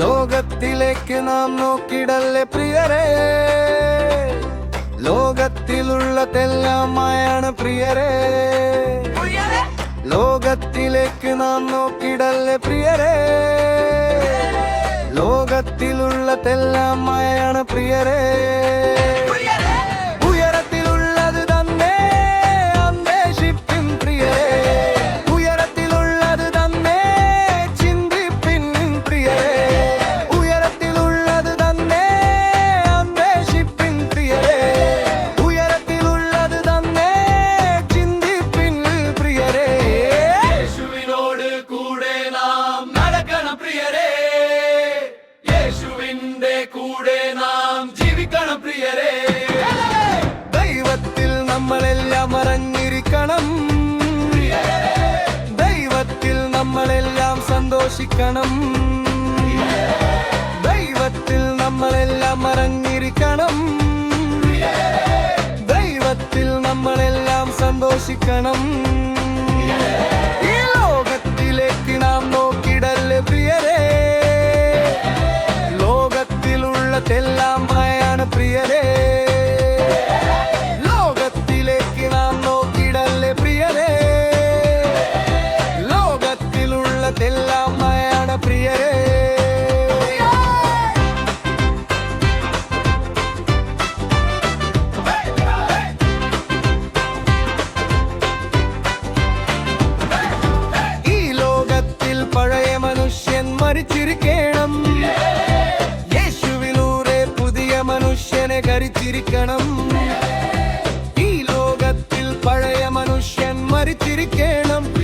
ലോകത്തിലേക്ക് നാം നോക്കിടല്ലേ പ്രിയരേ. ലോകത്തിലുള്ളതെല്ലാം മായാണ് പ്രിയരേ. ലോകത്തിലേക്ക് നാം നോക്കിടല്ലേ പ്രിയരേ. ലോകത്തിലുള്ളതെല്ലാം മായാണ് പ്രിയരേ. യേശുവിന്റെ കൂടെ നാം ജീവിക്കണം പ്രിയരെ. ദൈവത്തിൽ നമ്മളെല്ലാം അറിഞ്ഞിരിക്കണം. ദൈവത്തിൽ നമ്മളെല്ലാം സന്തോഷിക്കണം. ദൈവത്തിൽ നമ്മളെല്ലാം അറിഞ്ഞിരിക്കണം. ദൈവത്തിൽ നമ്മളെല്ലാം സന്തോഷിക്കണം. മരിച്ചിരിക്കണം. യേശുവിലൂടെ പുതിയ മനുഷ്യനെ കരിച്ചിരിക്കണം ഈ ലോകത്തിൽ പഴയ മനുഷ്യൻ മരിച്ചിരിക്കണം.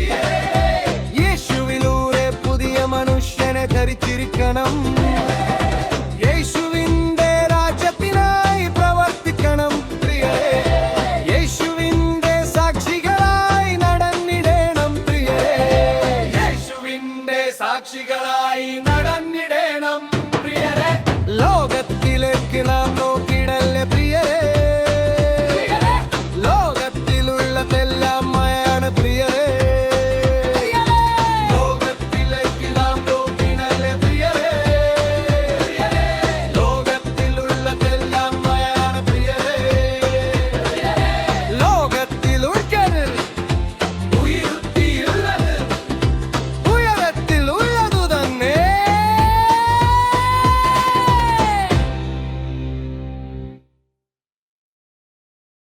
സാക്ഷികളായി നടന്നിടേണം പ്രിയരെ. ലോകത്തിലേക്ക് നാം